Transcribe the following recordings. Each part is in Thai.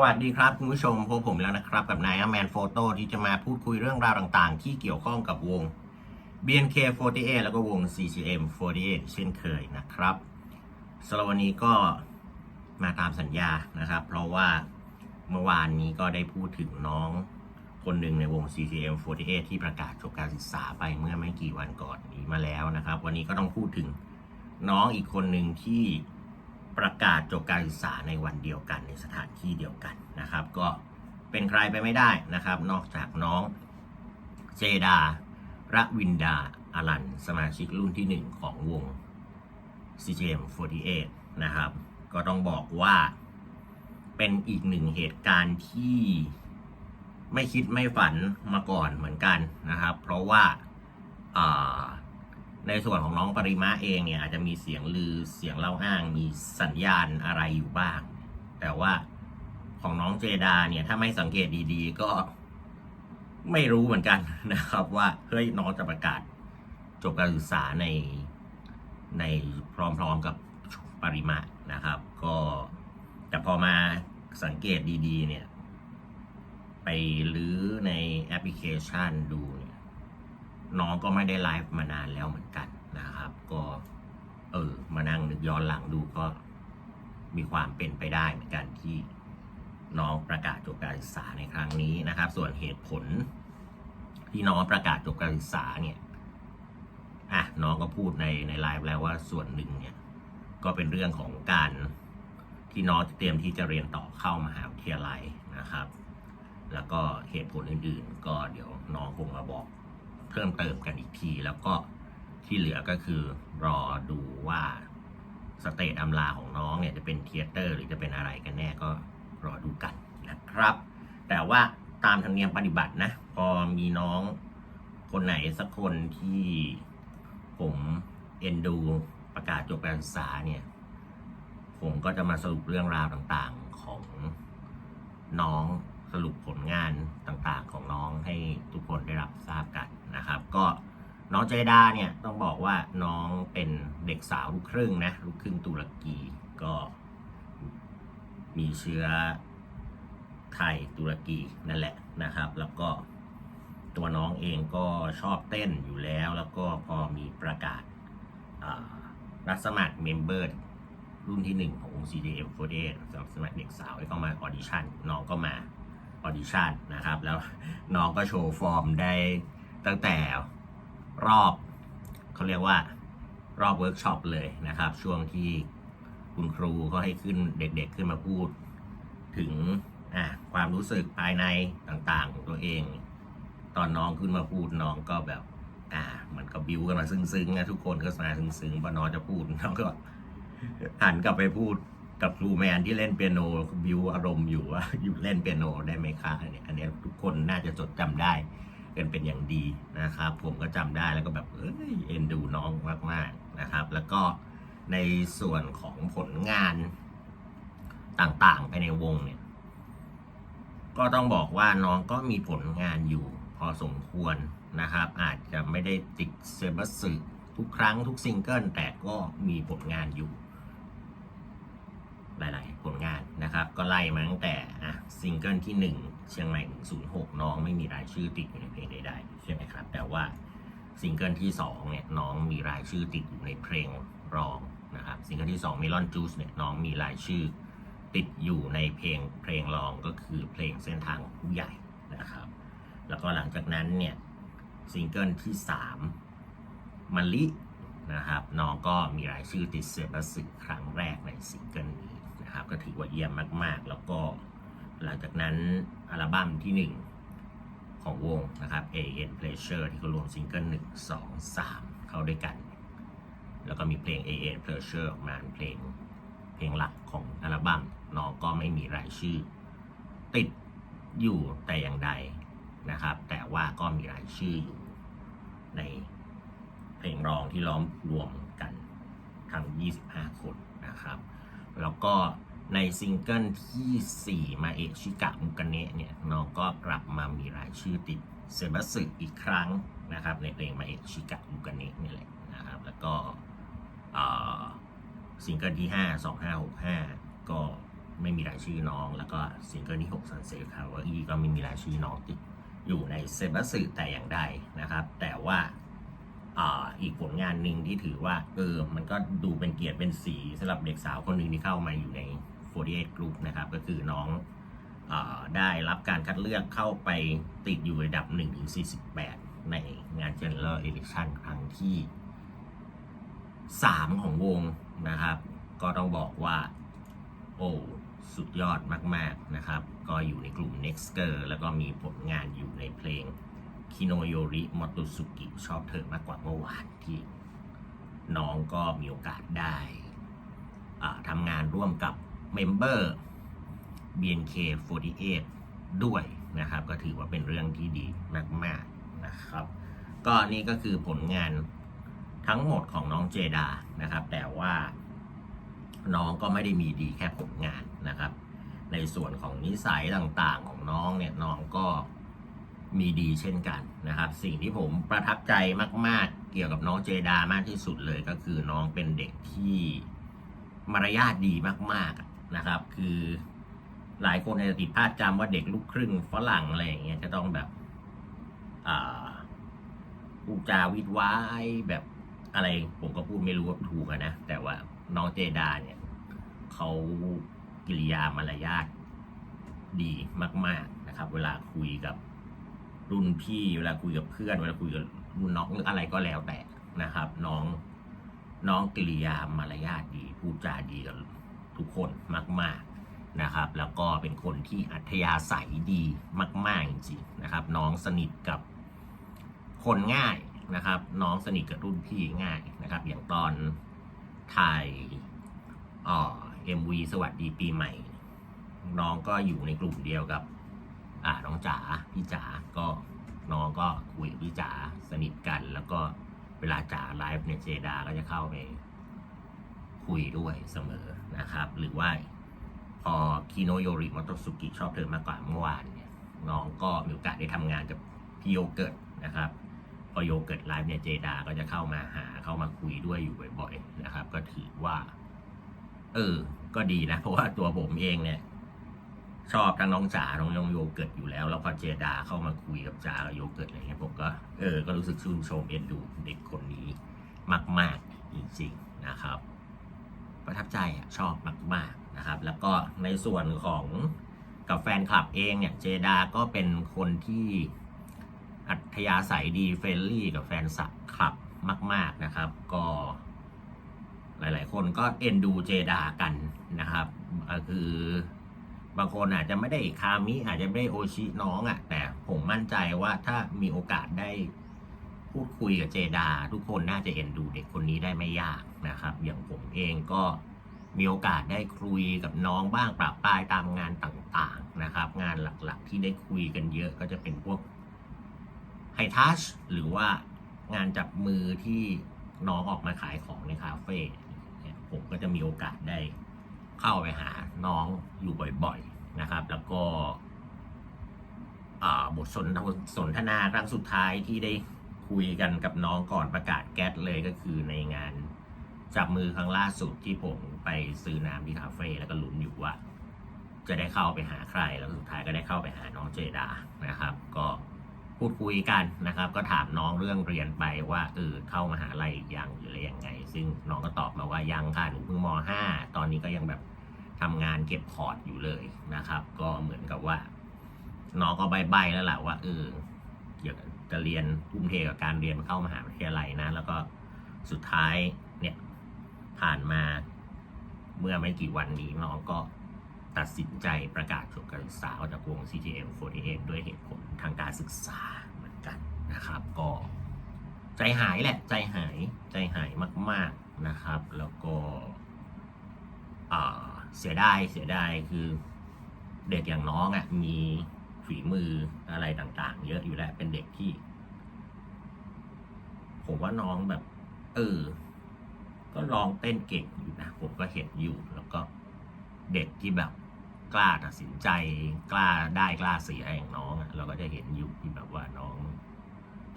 วัสดีครับคุณผู้ชมพบผมแล้วนะครับกับนายแมนโฟโต้ที่จะมาพูดคุยเรื่องราวต่างๆ ที่เกี่ยวข้องกับวง BNK48 แล้วก็วง CCM48 เช่นเคยนะครับสำหรับวันนี้ก็มาตามสัญญานะครับ เพราะว่าเมื่อวานนี้ก็ได้พูดถึงน้องคนหนึ่งในวง CCM48 ที่ประกาศจบการศึกษาไปเมื่อไม่กี่วันก่อนนี้มาแล้วนะครับ วันนี้ก็ต้องพูดถึงน้องอีกคนหนึ่งที่ ประกาศจบการศึกษาในวันเดียวกันในสถานที่เดียวกันนะครับ ก็เป็นใครไปไม่ได้นะครับ นอกจากน้องเจดาระวินดาอลัน สมาชิกรุ่นที่หนึ่งของวง CGM48 นะครับ ก็ต้องบอกว่าเป็นอีกหนึ่งเหตุการณ์ที่ไม่คิดไม่ฝันมาก่อนเหมือนกันนะครับ เพราะว่าอ่า ในส่วนของน้องปริมาเองเนี่ยอาจจะมีเสียงลือเสียงเล่าอ้างมีสัญญาณอะไรอยู่บ้าง แต่ว่าของน้องเจดาเนี่ยถ้าไม่สังเกตดีๆ ก็ไม่รู้เหมือนกันนะครับว่าเฮ้ยน้องจะประกาศจบการศึกษาในในพร้อมๆกับปริมานะครับ ก็แต่พอมาสังเกตดีๆเนี่ยไปลื้อในแอปพลิเคชันดู น้องก็ไม่ได้ไลฟ์มานานแล้วเหมือนกันนะครับ ก็ เออ มานั่งนึกย้อนหลังดูก็มีความเป็นไปได้เหมือนกันที่น้องประกาศจบการศึกษาในครั้งนี้นะครับ ส่วนเหตุผล ที่น้องประกาศจบการศึกษาเนี่ยอะน้องก็พูดในในไลฟ์แล้วว่าส่วนหนึ่งเนี่ย ก็เป็นเรื่องของการที่น้องเตรียมที่จะเรียนต่อเข้ามหาวิทยาลัยนะครับ แล้วก็เหตุผลอื่นๆ ก็เดี๋ยวน้องคงมาบอก เพิ่มเติมกันอีกที แล้วก็ที่เหลือก็คือรอดูว่าสเตจอำลาของน้องเนี่ยจะเป็นเทเตอร์หรือจะเป็นอะไรกันแน่ก็รอดูกันนะครับ แต่ว่าตามธรรมเนียมปฏิบัตินะ พอมีน้องคนไหนสักคนที่ผมเอ็นดูประกาศจบการศึกษาเนี่ย ผมก็จะมาสรุปเรื่องราวต่างๆของน้องสรุปผลงานต่างๆของน้องให้ทุกคนได้รับทราบกัน นะครับ ก็น้องเจดาเนี่ยต้องบอกว่าน้องเป็นเด็กสาวลูกครึ่งนะลูกครึ่งตุรกีก็มีเชื้อไทยตุรกีนั่นแหละนะครับ แล้วก็ตัวน้องเองก็ชอบเต้นอยู่แล้ว แล้วก็พอมีประกาศรับสมัครเมมเบอร์รุ่นที่หนึ่งของ CDM48 สำหรับสมัครเด็กสาวให้เข้ามาออดิชั่นน้องก็มาออดิชั่นนะครับ แล้วน้องก็โชว์ฟอร์มได้ ตั้งแต่รอบเขาเรียกว่ารอบเวิร์กช็อปเลยนะครับ ช่วงที่คุณครูก็ให้ขึ้นเด็กๆขึ้นมาพูด ถึงความรู้สึกภายในต่างๆของตัวเอง ตอนน้องขึ้นมาพูดน้องก็แบบ อ่า มันก็บิวกันมาซึ้งๆนะทุกคนก็มาซึ้งๆพอน้องจะพูดน้องก็หันกลับไปพูดกับครูแมนที่เล่นเปียโนบิวอารมณ์อยู่ว่าอยู่เล่นเปียโนได้ไหมคะอันเนี้ยอันนี้ทุกคนน่าจะจดจำได้ กันเป็นอย่างดีนะครับ ผมก็จำได้แล้วก็แบบเอ้ยเอ็นดูน้องมากๆนะครับ แล้วก็ในส่วนของผลงานต่างๆภายในวงเนี่ย ก็ต้องบอกว่าน้องก็มีผลงานอยู่พอสมควรนะครับ อาจจะไม่ได้ติดเซบัสสึทุกครั้งทุกซิงเกิลแต่ก็มีผลงานอยู่ หลาย ๆ ผลงานนะครับ ก็ไล่มาตั้งแต่อะซิงเกิลที่ 1 เชียงใหม่ 106 น้องไม่มีรายชื่อติดอยู่ในเพลงใดๆใช่ไหมครับ แต่ว่าซิงเกิลที่2เนี่ยน้องมีรายชื่อติดอยู่ในเพลงรองนะครับซิงเกิลที่2 Melon Juice เนี่ยน้องมีรายชื่อติดอยู่ในเพลงเพลงรองก็คือเพลงเส้นทางของผู้ใหญ่นะครับ แล้วก็หลังจากนั้นเนี่ยซิงเกิลที่3มะลินะครับน้องก็มีรายชื่อติดเซบัสสึครั้งแรกในซิงเกิลนี้นะครับก็ถือว่าเยี่ยมมากๆ แล้วก็ หลังจากนั้นอัลบั้มที่ 1 ของวงนะครับ A N Pleasure ที่เขารวมซิงเกิล1 2 3 เข้าด้วยกัน แล้วก็มีเพลง A N Pleasure ออกมาเป็นเพลงเพลงหลักของอัลบั้มน้องก็ไม่มีรายชื่อ ติดอยู่แต่อย่างใดนะครับ แต่ว่าก็มีรายชื่ออยู่ในเพลงรองที่ล้อมรวมกันทั้ง 25 คนนะครับ แล้วก็ ในซิงเกิลที่ 4 มาเอะชิกะมุกเนะเนี่ยน้องก็กลับมามีรายชื่อติดเซบัสสึอีกครั้งนะครับ ในเพลงมาเอะชิกะมุกเนะนี่แหละนะครับ แล้วก็ซิงเกิลที่ 5 2565 ก็ไม่มีรายชื่อน้อง แล้วก็ซิงเกิลที่6 Sunset Cavalry ก็ไม่มีรายชื่อน้องติดอยู่ในเซบัสแต่อย่างใดนะครับ แต่ว่าอ่าอีกผลงานหนึ่งที่ถือว่าเออมันก็ดูเป็นเกียรติเป็นสีสำหรับเด็กสาวคนหนึ่งที่เข้ามาอยู่ใน 48 Group นะครับ ก็คือน้องอได้รับการคัดเลือกเข้าไปติดอยู่ระดับ 1-48 ในงาน General Election ครั้งที่ 3 ของวงนะครับ ก็ต้องบอกว่า โอ้ สุดยอดมาก ๆ นะครับ ก็อยู่ในกลุ่ม Next Girl แล้วก็มีผลงานอยู่ในเพลงคิโนโยริมอตุสุกิชอบเธอมากกว่าเมื่อวานที่น้องก็มีโอกาสได้ทำงานร่วมกับ เมมเบอร์ BNK48 ด้วยนะครับ ก็ถือว่าเป็นเรื่องที่ดีมากๆนะครับ ก็นี่ก็คือผลงานทั้งหมดของน้องเจดานะครับ แต่ว่าน้องก็ไม่ได้มีดีแค่ผลงานนะครับ ในส่วนของนิสัยต่างๆของน้องเนี่ยน้องก็มีดีเช่นกันนะครับ สิ่งที่ผมประทับใจมาก ๆ เกี่ยวกับน้องเจดามากที่สุดเลยก็คือน้องเป็นเด็กที่มารยาทดีมากๆ นะครับ คือหลายคนอาจจะติดภาพจำว่าเด็กลูกครึ่งฝรั่งอะไรอย่างเงี้ยจะต้องแบบอ่าพูดจาวิดวายแบบอะไรผมก็พูดไม่รู้ว่าถูกนะ แต่ว่าน้องเจดาเนี่ยเขากิริยามารยาทดีมาก ๆนะครับ เวลาคุยกับรุ่นพี่เวลาคุยกับเพื่อน เวลาคุยกับรุ่นน้องหรืออะไรก็แล้วแต่นะครับ น้องน้องกิริยามารยาทดีพูดจาดีกับ ทุกคนมาก ๆนะครับ แล้วก็เป็นคนที่อัธยาศัยดีมาก ๆ จริงๆนะครับ น้องสนิทกับคนง่ายนะครับ น้องสนิทกับรุ่นพี่ง่ายนะครับ อย่างตอนถ่ายเอ่อ MV สวัสดีปีใหม่ น้องก็อยู่ในกลุ่มเดียวกับอ่าน้องจ๋าพี่จ๋าก็น้องก็คุยกับพี่จ๋าสนิทกัน แล้วก็เวลาจ๋าไลฟ์เนี่ยเจดาก็จะเข้าไป คุยด้วยเสมอนะครับ หรือว่าพอคิโนโยริมอโตสุกิชอบเธอมากกว่าเมื่อวานเนี่ยน้องก็มีโอกาสได้ทำงานกับพี่โยเกิร์ตนะครับ พอโยเกิร์ตไลฟ์เนี่ยเจดาก็จะเข้ามาหาเข้ามาคุยด้วยอยู่บ่อยๆนะครับ ก็ถือว่า เออ ก็ดีนะ เพราะว่าตัวผมเองเนี่ย ชอบทั้งน้องจ๋าน้องยงโยเกิร์ตอยู่แล้ว แล้วพอเจดาเข้ามาคุยกับจ๋ากับโยเกิร์ตอะไรเงี้ยผมก็เออก็รู้สึกชื่นชมเอ็นดูเด็กคนนี้มาก ๆจริงๆนะครับ ประทับใจอะชอบมากๆนะครับ แล้วก็ในส่วนของกับแฟนคลับเองเนี่ยเจดาก็เป็นคนที่อัธยาศัยดีเฟรนลี่กับแฟนสับคลับมาก ๆนะครับ ก็หลาย ๆ คนก็เอ็นดูเจดากันนะครับคือบางคนอาจจะไม่ได้คามิอาจจะไม่ได้โอชิน้องอะ่ะแต่ผมมั่นใจว่าถ้ามีโอกาสได้ พูดคุยกับเจดา ทุกคนน่าจะเอ็นดูเด็กคนนี้ได้ไม่ยากนะครับ อย่างผมเองก็มีโอกาสได้คุยกับน้องบ้างปรับปรายตามงานต่างๆนะครับ งานหลักๆ ที่ได้คุยกันเยอะก็จะเป็นพวกไฮทัชหรือว่างานจับมือที่น้องออกมาขายของในคาเฟ่ผมก็จะมีโอกาสได้เข้าไปหาน้องอยู่บ่อยๆนะครับ แล้วก็บทสนสนทนาครั้งสุดท้ายที่ได้ คุยกันกับน้องก่อนประกาศแก๊สเลยก็คือในงานจับมือครั้งล่าสุดที่ผมไปซื้อน้ำที่คาเฟ่แล้วก็ลุ้นอยู่ว่า จะได้เข้าไปหาใครแล้วสุดท้ายก็ได้เข้าไปหาน้องเจดานะครับ ก็พูดคุยกันนะครับ ก็ถามน้องเรื่องเรียนไปว่าเออเข้ามาหาลัยยังหรืออะไรยังไง ซึ่งน้องก็ตอบมาว่ายังค่ะหนูเพิ่งม .5 ตอนนี้ก็ยังแบบทำงานเก็บพอร์ตอยู่เลยนะครับ ก็เหมือนกับว่า น้องก็ใบๆแล้วแหละว่าเออเดี๋ยว จะเรียนทุ่มเทกับการเรียนเข้ามหาวิทยาลัยนะ แล้วก็สุดท้ายเนี่ยผ่านมาเมื่อไม่กี่วันนี้น้องก็ตัดสินใจประกาศจบการศึกษาออกจากวง CGM48 ด้วยเหตุผลทางการศึกษาเหมือนกันนะครับ ก็ใจหายแหละใจหายใจหายมาก ๆนะครับ แล้วก็เสียดายเสียดายคือเด็กอย่างน้องอะ่ะมี ฝีมืออะไรต่างๆ เยอะอยู่แล้วเป็นเด็กที่ ผมว่าน้องแบบ เออ ก็ร้องเต้นเก่งอยู่นะผมก็เห็นอยู่ แล้วก็เด็กที่แบบกล้าตัดสินใจ กล้าได้กล้าเสียอย่างน้องอะเราก็จะเห็นอยู่ที่แบบว่าน้อง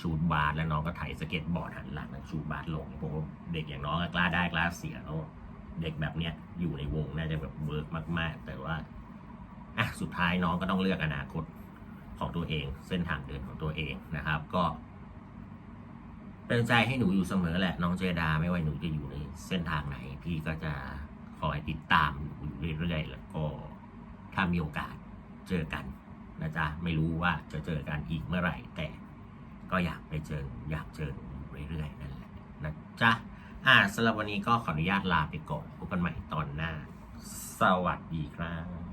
ชูดบาสแล้วน้องก็ไถสเก็ตบอร์ดหันหลังชูดบาสลงผมเด็กอย่างน้องอะกล้าได้กล้าเสียแล้วเด็กแบบเนี้ยอยู่ในวงน่าจะแบบเวิร์กมาก ๆ แต่ว่าอะสุดท้ายน้องก็ต้องเลือกอนาคต ของตัวเอง เส้นทางเดินของตัวเองนะครับ ก็เป็นใจให้หนูอยู่เสมอแหละ น้องเจดาไม่ว่าหนูจะอยู่ในเส้นทางไหน พี่ก็จะคอยติดตามหนูอยู่เรื่อยๆแล้วก็ถ้ามีโอกาสเจอกันนะจ๊ะไม่รู้ว่าจะเจอกันอีกเมื่อไหร่ แต่ก็อยากไปเจออยากเจอหนูเรื่อยๆนั่นแหละนะจ๊ะอ่าสำหรับวันนี้ก็ขออนุญาตลาไปก่อนพบกันใหม่ตอนหน้า สวัสดีครับ